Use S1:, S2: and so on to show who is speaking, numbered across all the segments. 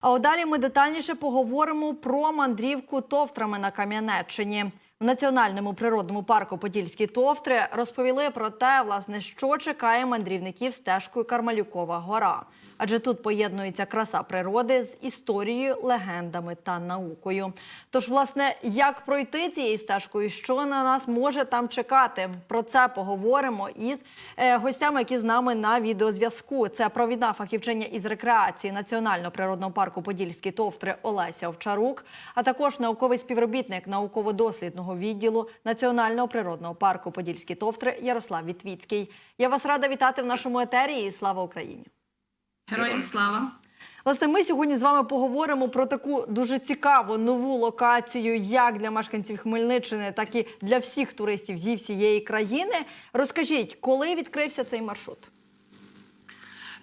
S1: А далі ми детальніше поговоримо про мандрівку товтрами на Кам'янеччині. В національному природному парку Подільські товтри розповіли про те, власне, що чекає мандрівників стежкою Кармалюкова гора. Адже тут поєднується краса природи з історією, легендами та наукою. Тож, власне, як пройти цією стежкою, що на нас може там чекати? Про це поговоримо із е, гостями, які з нами на відеозв'язку. Це провідна фахівчиня із рекреації Національного природного парку Подільські товтри Олеся Овчарук, а також науковий співробітник науково-дослідного відділу Національного природного парку Подільські товтри Ярослав Вітвіцький. Я вас рада вітати в нашому етері і слава Україні!
S2: Героям слава!
S1: Власне, ми сьогодні з вами поговоримо про таку дуже цікаву нову локацію, як для мешканців Хмельниччини, так і для всіх туристів зі всієї країни. Розкажіть, коли відкрився цей маршрут?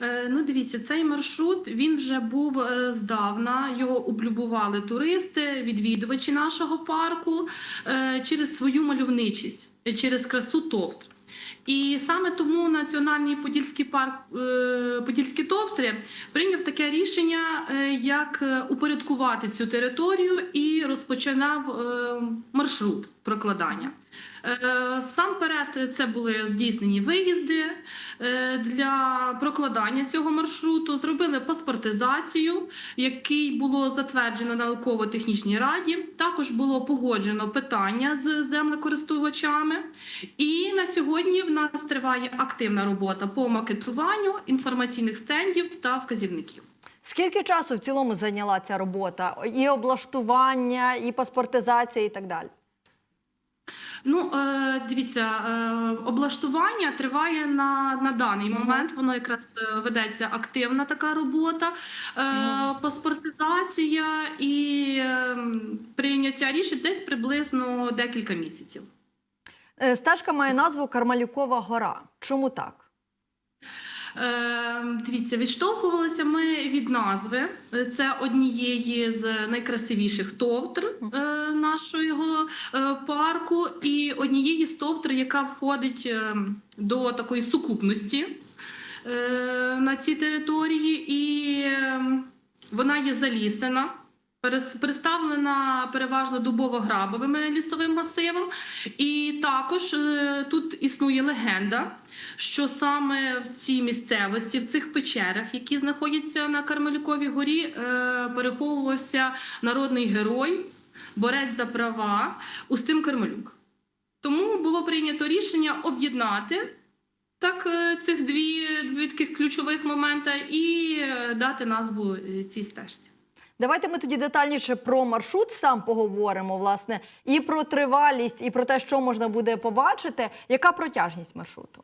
S2: Е, Ну, дивіться, цей маршрут він вже був е, здавна. Його облюбували туристи, відвідувачі нашого парку е, через свою мальовничість, через красу товтр. І саме тому Національний Подільський парк е, Подільські товтри прийняв таке рішення, е, як упорядкувати цю територію і розпочинав е, маршрут прокладання. Е, Сам перед це були здійснені виїзди е, для прокладання цього маршруту. Зробили паспортизацію, який було затверджено науково-технічній раді. Також було погоджено питання з землекористувачами. І на сьогодні в нас триває активна робота по макетуванню інформаційних стендів та вказівників.
S1: Скільки часу в цілому зайняла ця робота? І облаштування, і паспортизація, і так далі.
S2: Ну, е, дивіться, е, облаштування триває на, на даний момент. Воно якраз е, ведеться активна така робота, паспортизація і прийняття рішень десь приблизно декілька місяців.
S1: Стежка має назву Кармалюкова гора. Чому так?
S2: Е, Дивіться, відштовхувалися ми від назви. Це однієї з найкрасивіших товтр е, нашого е, парку, і однієї з товтр, яка входить е, до такої сукупності е, на цій території, і е, вона є заліснена. Представлена переважно дубово-грабовим лісовим масивом, і також е, тут існує легенда, що саме в цій місцевості, в цих печерах, які знаходяться на Кармелюковій горі, е, переховувався народний герой, борець за права Устим Кармелюк. Тому було прийнято рішення об'єднати так е, цих дві, дві таких ключових момента і дати назву цій стежці.
S1: Давайте ми тоді детальніше про маршрут сам поговоримо, власне, і про тривалість, і про те, що можна буде побачити. Яка протяжність маршруту?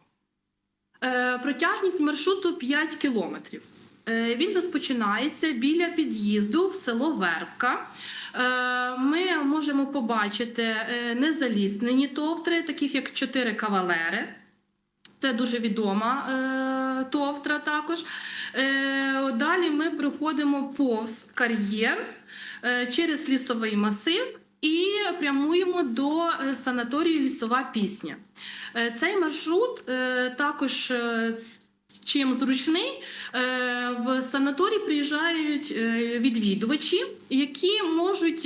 S2: Е, Протяжність маршруту 5 кілометрів. Е, Він розпочинається біля під'їзду в село Вербка. Е, Ми можемо побачити е, незаліснені товтри, таких як чотири кавалери. Це дуже відома товтра також. Е, далі ми проходимо повз кар'єр е, через лісовий масив і прямуємо до е, санаторію Лісова пісня. Цей маршрут також. Чим зручний в санаторій приїжджають відвідувачі, які можуть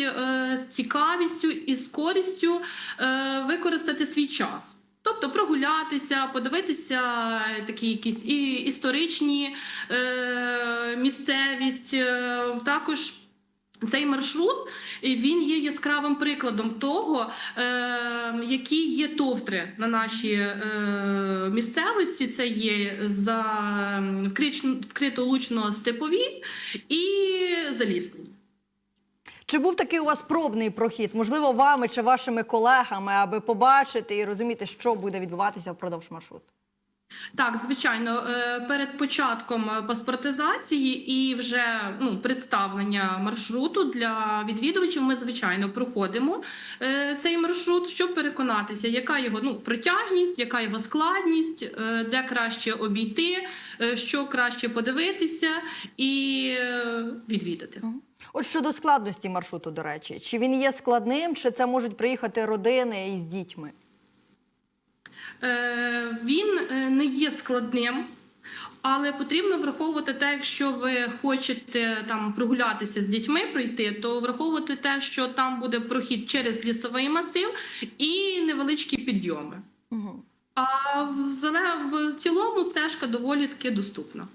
S2: з цікавістю і з користю використати свій час. Тобто прогулятися, подивитися такі якісь і історичні е, місцевість. Е, також цей маршрут він є яскравим прикладом того, е, які є товтри на нашій е, місцевості. Це є за вкрито-лучно степові і заліснені.
S1: Чи був такий у вас пробний прохід, можливо, вами чи вашими колегами, аби побачити і розуміти, що буде відбуватися впродовж маршруту?
S2: Так, звичайно, е, перед початком паспортизації і вже ну, представлення маршруту для відвідувачів ми звичайно проходимо е, цей маршрут, щоб переконатися, яка його ну, протяжність, яка його складність, е, де краще обійти, е, що краще подивитися і е, відвідати.
S1: От щодо складності маршруту, до речі, чи він є складним, чи це можуть приїхати родини із дітьми?
S2: Е, Він е, не є складним. Але потрібно враховувати те, якщо ви хочете там прогулятися з дітьми, пройти, то враховувати те, що там буде прохід через лісовий масив і невеличкі підйоми.
S1: Угу.
S2: А в, в цілому стежка доволі таки доступна.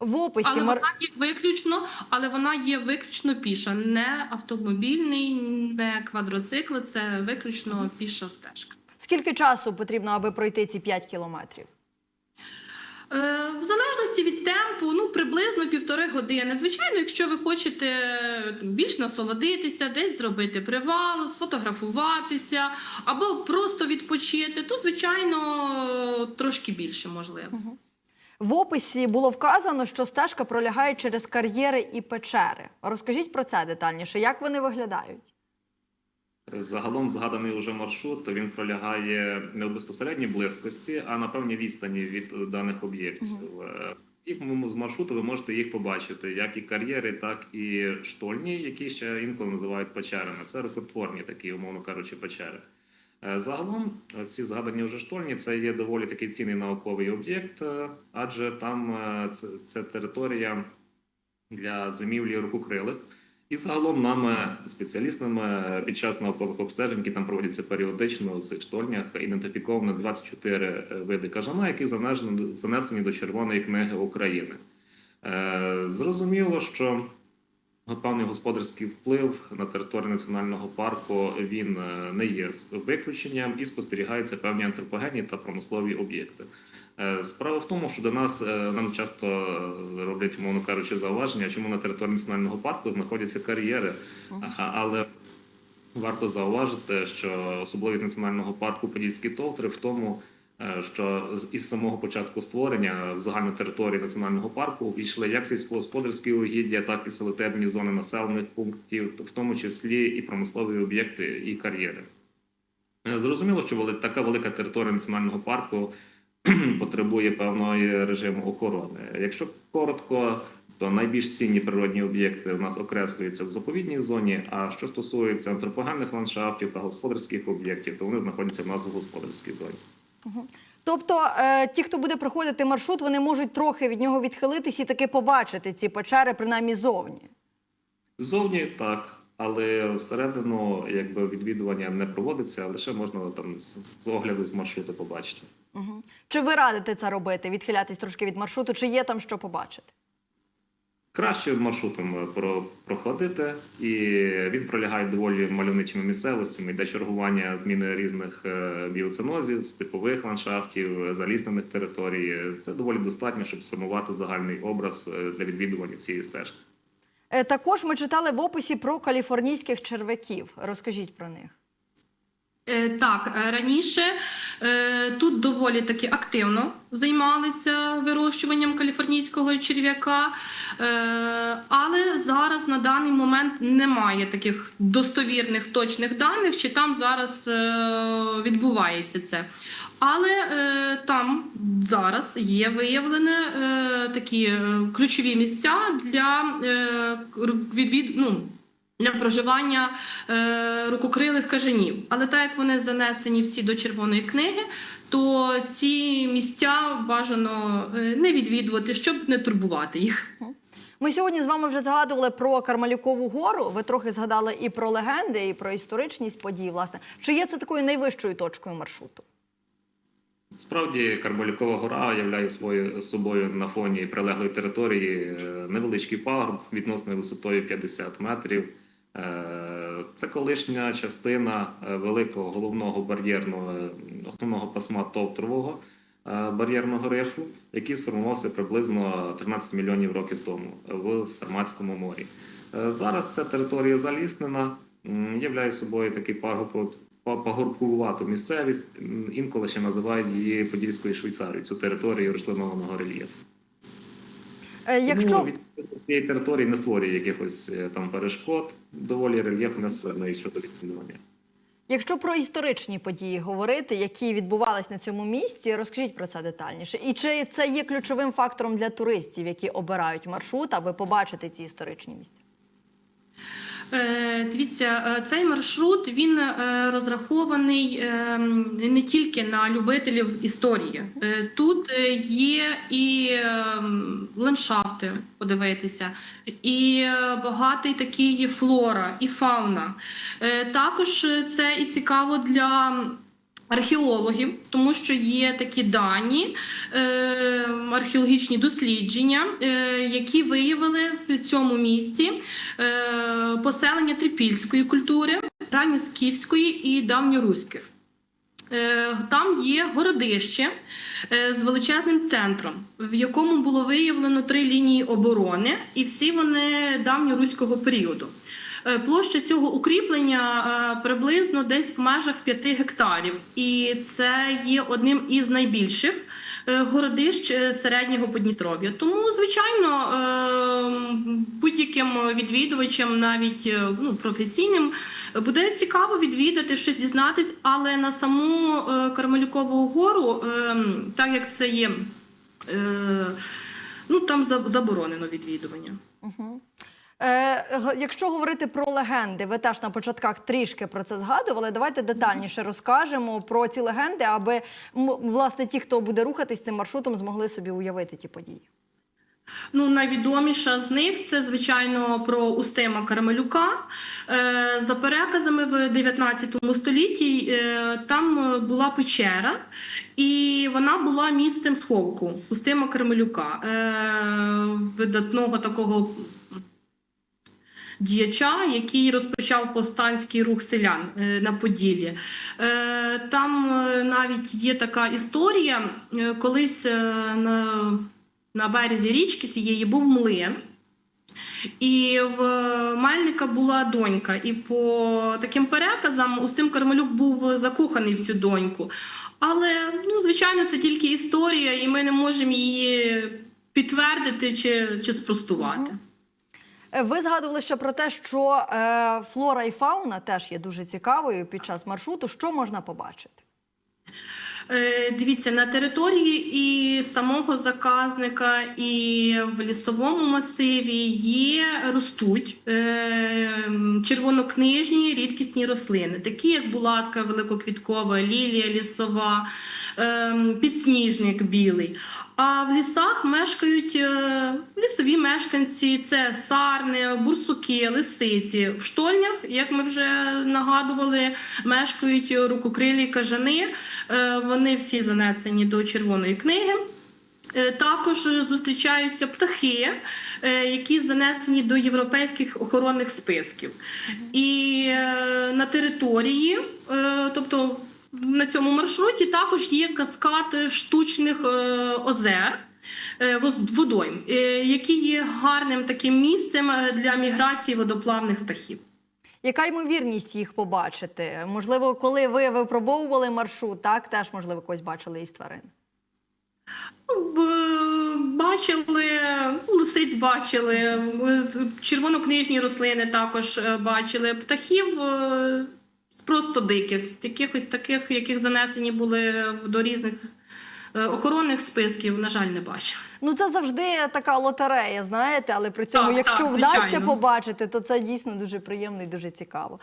S1: В описі
S2: Але
S1: мар...
S2: вона є виключно, але вона є виключно піша, не автомобільний, не квадроцикл, це виключно піша стежка.
S1: Скільки часу потрібно, аби пройти ці 5 кілометрів?
S2: Е, В залежності від темпу, ну приблизно півтори години. Звичайно, якщо ви хочете більш насолодитися, десь зробити привал, сфотографуватися або просто відпочити, то звичайно трошки більше можливо.
S1: В описі було вказано, що стежка пролягає через кар'єри і печери. Розкажіть про це детальніше, як вони виглядають?
S3: Загалом згаданий уже маршрут він пролягає не в безпосередній близькості, а на певній відстані від даних об'єктів. Е, І з маршруту ви можете їх побачити, як і кар'єри, так і штольні, які ще інколи називають печерами. Це рукотворні такі, умовно кажучи, печери. Е, Загалом, е, ці згадані вже штольні, це є доволі такий цінний науковий об'єкт, е, адже там це, це територія для зимівлі рукокрилих. І загалом нами, спеціалістами, під час наукових обстежень, які там проводяться періодично у цих штольнях, ідентифіковано 24 види кажана, які занесені, до Червоної книги України. Е, зрозуміло, що певний господарський вплив на території національного парку він е, не є виключенням і спостерігаються певні антропогенні та промислові об'єкти. Е, Справа в тому, що до нас е, нам часто е, роблять, умовно кажучи, зауваження, чому на території національного парку знаходяться кар'єри, але варто зауважити, що особливість національного парку Подільські товтри в тому, що із самого початку створення в загальну територію національного парку війшли як сільськогосподарські угіддя, так і селитебні зони населених пунктів, в тому числі і промислові об'єкти і кар'єри. Зрозуміло, що така велика територія національного парку потребує певної режиму охорони. Якщо коротко, то найбільш цінні природні об'єкти у нас окреслюються в заповідній зоні. А що стосується антропогенних ландшафтів та господарських об'єктів, то вони знаходяться в нас в господарській зоні.
S1: Тобто, е, ті, хто буде проходити маршрут, вони можуть трохи від нього відхилитись і таки побачити ці печери, принаймні зовні.
S3: Зовні так, але всередину якби відвідування не проводиться, лише можна там з з огляду з маршруту побачити.
S1: Угу. Чи ви радите це робити, відхилятись трошки від маршруту, чи є там що побачити?
S3: Краще маршрутом е, проходити, і він пролягає доволі мальовничими місцевостями, йде чергування зміни різних е, біоценозів, степових ландшафтів, е, заліснених територій. Це доволі достатньо, щоб сформувати загальний образ для відвідування цієї стежки.
S1: Також ми читали в описі про каліфорнійських черв'яків. Розкажіть про них.
S2: Е, Так, е, раніше е, тут доволі таки активно займалися вирощуванням каліфорнійського черв'яка, але зараз на даний момент немає таких достовірних точних даних, чи там зараз відбувається це. Але там зараз є виявлені такі ключові місця для відвід, ну, для проживання е, рукокрилих кажанів. Але так як вони занесені всі до червоної книги, то ці місця бажано е, не відвідувати, щоб не турбувати їх.
S1: Ми сьогодні з вами вже згадували про Кармалюкову гору. Ви трохи згадали і про легенди, і про історичність подій. Власне, чи є це такою найвищою точкою маршруту?
S3: Справді, Карболікова гора являє свою собою на фоні прилеглої території е, невеличкий пагорб відносною висотою 50 метрів. Е, Це колишня частина е, великого головного бар'єрного е, основного пасма Товтрового е, бар'єрного рифу, який сформувався приблизно 13 мільйонів років тому в Сарматському морі. Зараз ця територія заліснена, являє собою такий пагорб па- місцевість. Інколи ще називають її Подільською Швейцарією, цю територію рослинованого рельєфу.
S1: Е, Якщо
S3: ну, від цієї території не створює якихось е, там перешкод, доволі рельєфне не складний щодо відмінування.
S1: Якщо про історичні події говорити, які відбувались на цьому місці, розкажіть про це детальніше. І чи це є ключовим фактором для туристів, які обирають маршрут, аби побачити ці історичні місця?
S2: Е, Дивіться, е, цей маршрут він е, розрахований не тільки на любителів історії. Тут є і е, ландшафти подивитися, і багатий такий флора, і фауна. Також це і цікаво для. Археологів, тому що є такі дані, е, археологічні дослідження, е, які виявили в цьому місті е, поселення трипільської культури, ранньоскіфської і давньоруських. Там є городище з величезним центром, в якому було виявлено три лінії оборони, і всі вони давньоруського періоду. Е, Площа цього укріплення е, приблизно десь в межах 5 гектарів, і це є одним із найбільших е, городищ середнього Подністров'я. Тому, звичайно, будь-яким відвідувачам, навіть ну, професійним, буде цікаво відвідати щось дізнатись, але на саму Кармелюкову гору, так як це є, ну там заборонено відвідування.
S1: Угу. Е, якщо говорити про легенди, ви теж на початках трішки про це згадували. Давайте детальніше розкажемо про ці легенди, аби власне ті, хто буде рухатись цим маршрутом, змогли собі уявити ті події.
S2: Ну, найвідоміша з них це, звичайно, про Устима Кармелюка. Е, За переказами в 19 столітті е, там була печера, і вона була місцем сховку Устима Кармелюка, видатного такого діяча, який розпочав повстанський рух селян е, на Поділлі. Е, Там е, навіть є така історія, колись на на березі річки цієї був млин. І в Мельника була донька, і по таким переказам Устим Кармелюк був закоханий в цю доньку. Але, ну, звичайно, це тільки історія, і ми не можемо її підтвердити чи, чи спростувати.
S1: Е, Ви згадували ще про те, що е, флора і фауна теж є дуже цікавою під час маршруту. Що можна побачити?
S2: Е, Дивіться, на території і самого заказника, і в лісовому масиві є ростуть е, червонокнижні рідкісні рослини, такі як булатка великоквіткова, лілія лісова, підсніжник білий. А в лісах мешкають е, лісові мешканці: це сарни, бурсуки, лисиці. В штольнях, як ми вже нагадували, мешкають рукокрилі кажани. Е, Вони всі занесені до червоної книги. Е, Також зустрічаються птахи, які занесені до європейських охоронних списків. І на території, тобто на цьому маршруті, також є каскад штучних е, озер. е, Водойм, е, які є гарним таким місцем для міграції водоплавних птахів.
S1: Яка ймовірність їх побачити? Можливо, коли ви випробовували маршрут, так теж можливо когось бачили із тварин.
S2: Бачили, лисиць бачили, червонокнижні рослини також бачили, птахів просто диких, якихось таких, яких занесені були до різних е, охоронних списків, на жаль, не бачили.
S1: Ну це завжди така лотерея, знаєте, але при цьому,
S2: Так,
S1: якщо
S2: так,
S1: вдасться побачити, то це дійсно дуже приємно і дуже цікаво.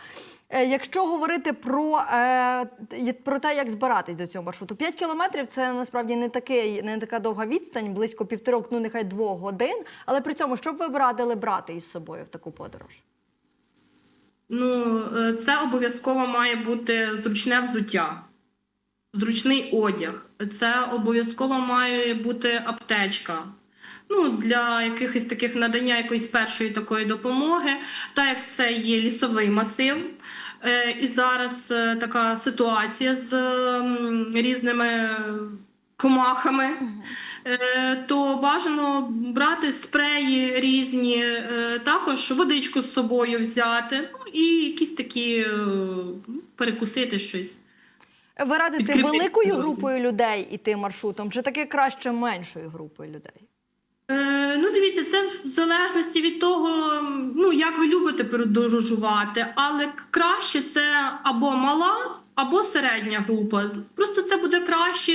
S1: Е, якщо говорити про, е, про те, як збиратись до цього маршруту, 5 кілометрів це насправді не такий, не така довга відстань, близько півторок, ну нехай двох годин. Але при цьому, що б ви радили брати із собою в таку подорож?
S2: Ну, е, це обов'язково має бути зручне взуття, зручний одяг. Це обов'язково має бути аптечка. Ну, для якихось таких надання якоїсь першої такої допомоги, так як це є лісовий масив. Е, І зараз е, така ситуація з різними комахами. Е, то бажано брати спреї різні, е, також водичку з собою взяти, ну і якісь такі е, перекусити щось.
S1: Ви радите
S2: Підкріпити
S1: великою групою людей іти маршрутом, чи таки краще меншою групою людей?
S2: Е, ну, дивіться, це в залежності від того, ну як ви любите подорожувати, але краще це або мала або середня група. Просто це буде краще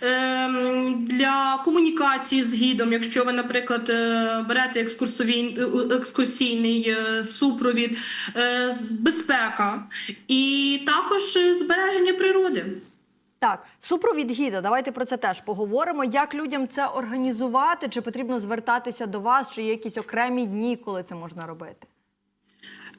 S2: ем, для комунікації з гідом, якщо ви, наприклад, е, берете екскурсійний е, супровід, е, безпека і також збереження природи.
S1: Так, супровід гіда. Давайте про це теж поговоримо. Як людям це організувати? Чи потрібно звертатися до вас? Чи є якісь окремі дні, коли це можна робити?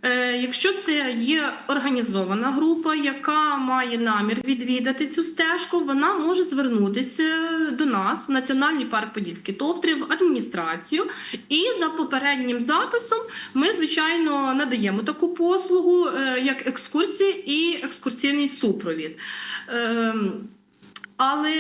S2: Е, Якщо це є організована група, яка має намір відвідати цю стежку, вона може звернутися до нас в Національний парк Подільські Товтри в адміністрацію. І за попереднім записом ми, звичайно, надаємо таку послугу, е, як екскурсії і екскурсійний супровід. Але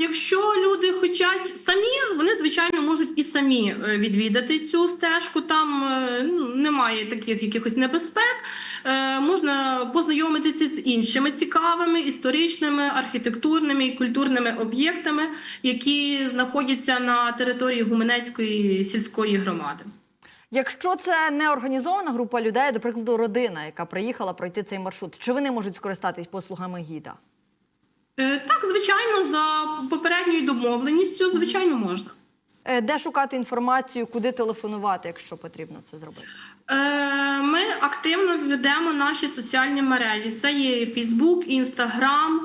S2: якщо люди хочуть самі, вони звичайно можуть і самі е, відвідати цю стежку. Там е, ну, немає таких якихось небезпек. Е, Можна познайомитися з іншими цікавими історичними, архітектурними і культурними об'єктами, які знаходяться на території Гуменецької сільської громади.
S1: Якщо це не організована група людей, до прикладу, родина, яка приїхала пройти цей маршрут, чи вони можуть скористатись послугами гіда?
S2: Е, Так, звичайно, за попередньою домовленістю, звичайно, можна.
S1: Е, Де шукати інформацію, куди телефонувати, якщо потрібно це зробити?
S2: Е, Ми активно ведемо наші соціальні мережі. Це є Фейсбук, Інстаграм.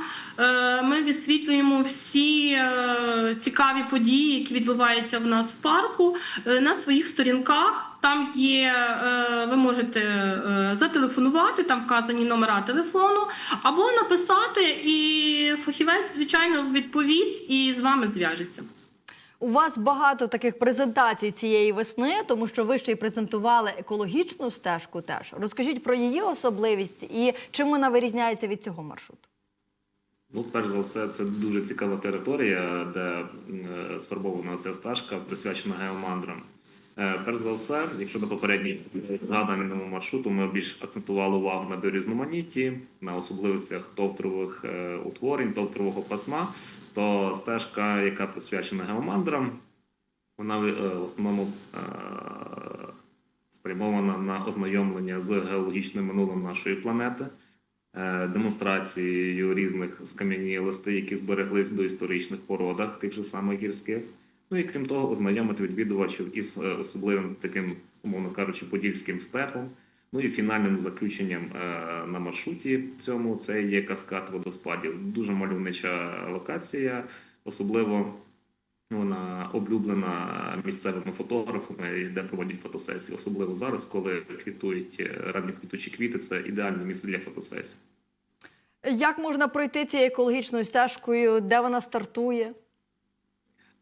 S2: Ми висвітлюємо всі е, цікаві події, які відбуваються в нас в парку на своїх сторінках. Там є, е, ви можете е, зателефонувати, там вказані номера телефону, або написати, і фахівець, звичайно, відповість і з вами зв'яжеться.
S1: У вас багато таких презентацій цієї весни, тому що ви ще й презентували екологічну стежку. Теж розкажіть про її особливість і чим вона вирізняється від цього маршруту.
S3: Ну, перш за все, це дуже цікава територія, де е, сфарбована ця стежка, присвячена геомандрам. Е, Перш за все, якщо до попередніх згаданому маршруту ми більш акцентували увагу на біорізноманітті, на особливостях товтрових е, утворень, товтрового пасма, то стежка, яка присвячена геомандрам, вона е, в основному спрямована на ознайомлення з геологічним минулим нашої планети демонстрацією різних скам'янілостей, які збереглись в доісторичних породах, тих же самих гірських. Ну і крім того, ознайомити відвідувачів із е, особливим таким, умовно кажучи, подільським степом. Ну і фінальним заключенням е, на маршруті цьому це є каскад водоспадів. Дуже мальовнича локація, особливо вона облюблена місцевими фотографами, де проводять фотосесії. Особливо зараз, коли квітують е, ранні квітучі квіти, це ідеальне місце для фотосесій.
S1: Як можна пройти цією екологічною стежкою, де вона стартує?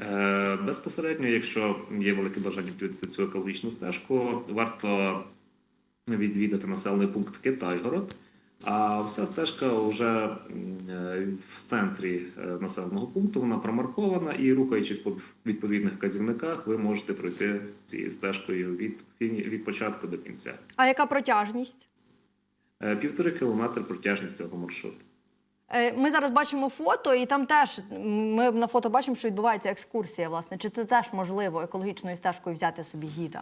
S3: Е, Безпосередньо, якщо є велике бажання відвідати цю екологічну стежку, варто відвідати населений пункт Китайгород. А вся стежка вже е, в центрі е, населеного пункту вона промаркована, і рухаючись по відповідних вказівниках, ви можете пройти цією стежкою від, від початку до кінця.
S1: А яка протяжність?
S3: Півтори кілометри протяжність цього маршруту.
S1: Е, Ми зараз бачимо фото, і там теж ми на фото бачимо, що відбувається екскурсія. Власне, чи це теж можливо екологічною стежкою взяти собі гіда?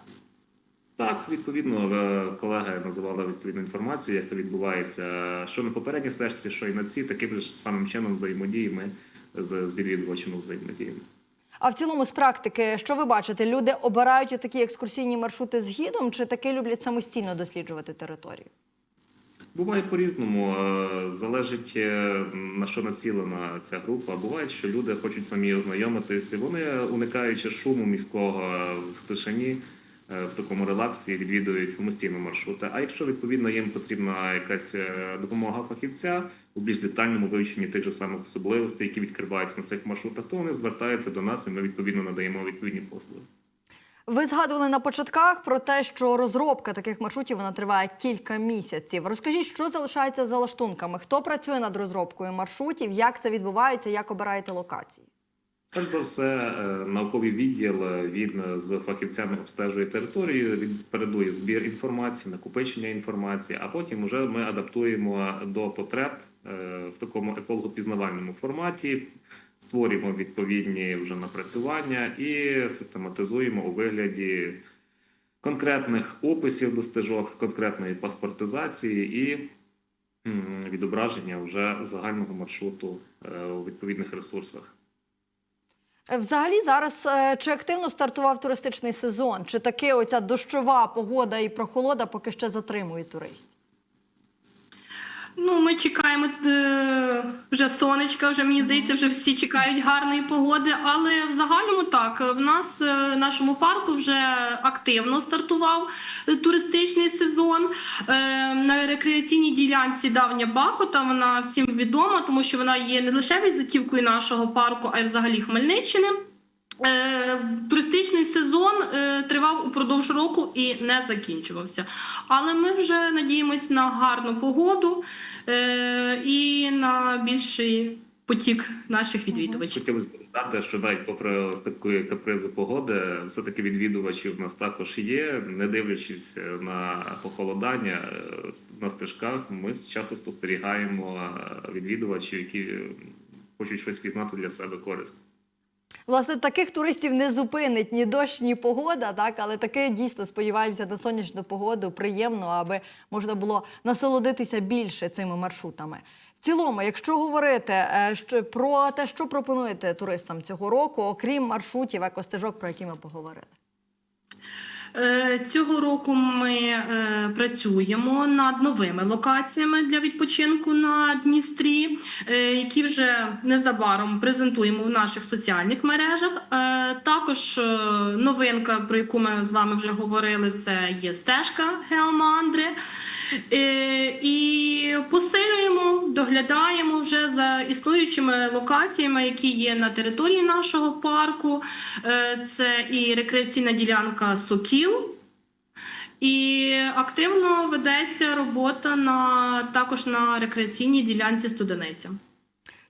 S3: Так, відповідно, е, колеги називали відповідну інформацію, як це відбувається, що на попередній стежці, що і на цій, таким ж самим чином взаємодії ми з, з відвідувачами взаємодіємо.
S1: А в цілому, з практики, що ви бачите? Люди обирають такі екскурсійні маршрути з гідом, чи таки люблять самостійно досліджувати територію?
S3: Буває по-різному, е, залежить е, на що націлена ця група. Буває, що люди хочуть самі ознайомитися, вони уникаючи шуму міського е, в тишині, в такому релаксі відвідують самостійно маршрути. А якщо відповідно їм потрібна якась допомога фахівця у більш детальному вивченні тих же самих особливостей, які відкриваються на цих маршрутах, то вони звертаються до нас, і ми відповідно надаємо відповідні послуги.
S1: Ви згадували на початках про те, що розробка таких маршрутів вона триває кілька місяців. Розкажіть, що залишається за лаштунками? Хто працює над розробкою маршрутів? Як це відбувається? Як обираєте локації?
S3: Перш за все, е, науковий відділ е, він е, з фахівцями обстежує територію, він передує збір інформації, накопичення інформації, а потім вже ми адаптуємо до потреб в такому екологопізнавальному форматі, створюємо відповідні вже напрацювання і систематизуємо у вигляді конкретних описів до стежок, конкретної паспортизації і відображення вже загального маршруту е, у відповідних ресурсах.
S1: Е, Взагалі зараз е, чи активно стартував туристичний сезон? Чи таки оця дощова погода і прохолода поки ще затримує туристів?
S2: Ну, ми чекаємо е, вже сонечка, вже мені здається, вже всі чекають гарної погоди. Але в загальному так, в нас е, в нашому парку вже активно стартував е, туристичний сезон. На рекреаційній ділянці давня Бакота вона всім відома, тому що вона є не лише візитівкою нашого парку, а й взагалі Хмельниччини. Е, туристичний сезон е, тривав упродовж року і не закінчувався. Але ми вже надіємось на гарну погоду е, і на більший потік наших відвідувачів.
S3: Хотілося б додати, що навіть попри ось такі капризи погоди, все-таки відвідувачі в нас також є. Не дивлячись на похолодання на стежках, ми часто спостерігаємо відвідувачів, які хочуть щось пізнати для себе корисне.
S1: Власне, таких туристів не зупинить ні дощ, ні погода, так але таки дійсно сподіваємося на сонячну погоду, приємно, аби можна було насолодитися більше цими маршрутами. В цілому, якщо говорити е, про те, що пропонуєте туристам цього року, окрім маршрутів, екостежок, про які ми поговорили.
S2: Е, Цього року ми е, працюємо над новими локаціями для відпочинку на Дністрі, е, які вже незабаром презентуємо в наших соціальних мережах. Також новинка, про яку ми з вами вже говорили, це є стежка Геомандри. Е, І посилюємо, доглядаємо вже за існуючими локаціями, які є на території нашого парку. Е, Це і рекреаційна ділянка Сокіл. І активно ведеться робота на також на рекреаційній ділянці Студениця.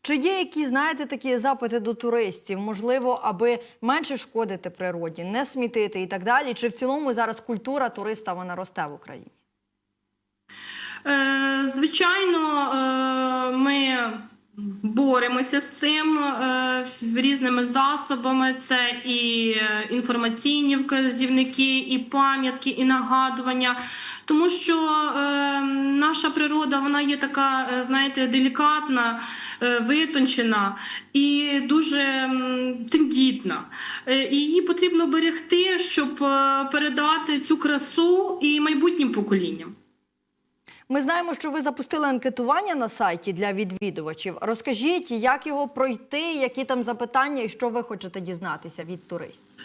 S1: Чи є які, знаєте, такі запити до туристів, можливо, аби менше шкодити природі, не смітити і так далі? Чи в цілому зараз культура туриста вона росте в Україні?
S2: Е, Звичайно, е, ми боремося з цим е, різними засобами. Це і е, інформаційні вказівники, і пам'ятки, і нагадування. Тому що е, наша природа вона є така, е, знаєте, делікатна, е, витончена і дуже м, тендітна. Е, її потрібно берегти, щоб е, передати цю красу і майбутнім поколінням.
S1: Ми знаємо, що ви запустили анкетування на сайті для відвідувачів. Розкажіть, як його пройти, які там запитання і що ви хочете дізнатися від туристів?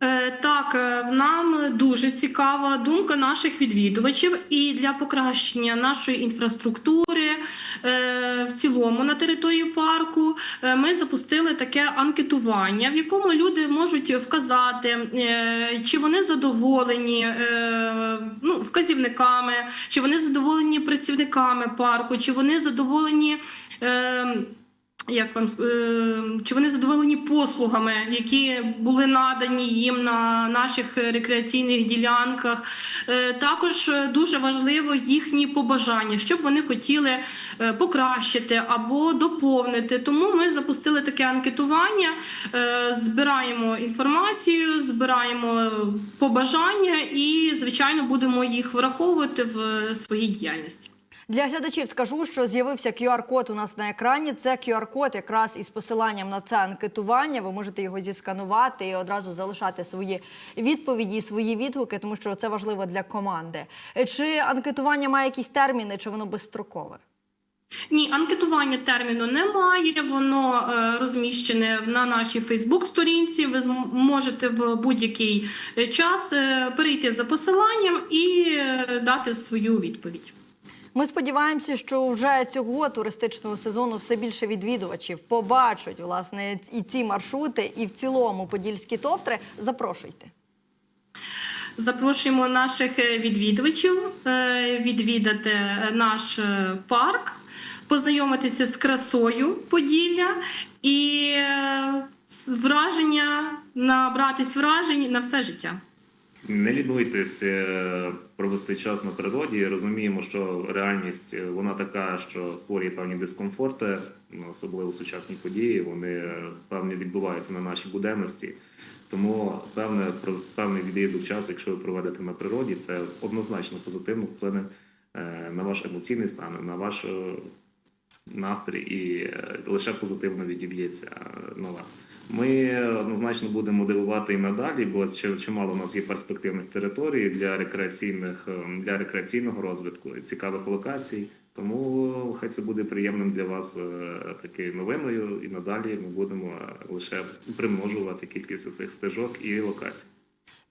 S2: Е, Так, е, нам дуже цікава думка наших відвідувачів, і для покращення нашої інфраструктури е, в цілому на території парку ми запустили таке анкетування, в якому люди можуть вказати, чи вони задоволені ну, вказівниками, чи вони задоволені працівниками парку, чи вони задоволені. Як вам е, чи вони задоволені послугами, які були надані їм на наших рекреаційних ділянках? Е, Також е, дуже важливо їхні побажання, що б вони хотіли е, покращити або доповнити. Тому ми запустили таке анкетування, збираємо інформацію, збираємо побажання і, звичайно, будемо їх враховувати в своїй діяльності.
S1: Для глядачів скажу, що з'явився QR-код у нас на екрані. Це QR-код якраз із посиланням на це анкетування. Ви можете його зісканувати і одразу залишати свої відповіді, свої відгуки, тому що це важливо для команди. Чи анкетування має якісь терміни, чи воно безстрокове?
S2: Ні, анкетування терміну немає. Воно е, розміщене на нашій Фейсбук-сторінці. Ви можете в будь-який е, час е, перейти за посиланням і дати свою відповідь.
S1: Ми сподіваємося, що вже цього туристичного сезону все більше відвідувачів побачать власне і ці маршрути, і в цілому подільські товтри. Запрошуйте.
S2: Запрошуємо наших е, відвідувачів е, відвідати наш е, парк, познайомитися з красою Поділля і враження, набратись вражень на все життя.
S3: Не лінуйтесь е, провести час на природі. Розуміємо, що реальність е, вона така, що створює певні дискомфорти, ну, особливо сучасні події. Вони е, певні відбуваються на нашій буденності. Тому певне певний відрізок часу, якщо ви проведете на природі, це однозначно позитивно вплине на ваш емоційний стан, на ваш е, настрій і е, лише позитивно відіб'ється е, на вас. Ми однозначно будемо дивувати і надалі, бо ще чимало у нас є перспективних територій для рекреаційних е, для рекреаційного розвитку, цікавих локацій. Тому хай це буде приємним для вас такою новиною, і надалі ми будемо лише примножувати кількість цих стежок і локацій.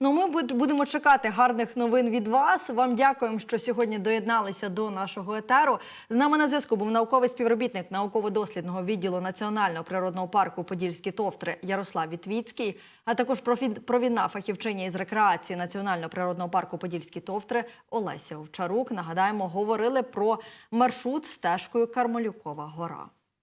S1: Ну, ми буд- будемо чекати гарних новин від вас. Вам дякуємо, що сьогодні доєдналися до нашого етеру. З нами на зв'язку був науковий співробітник науково-дослідного відділу Національного природного парку Подільські товтри Ярослав Вітвіцький, а також провідна фахівчиня із рекреації Національного природного парку Подільські товтри Олеся Овчарук. Нагадаємо, говорили про маршрут стежкою Кармелюкова гора.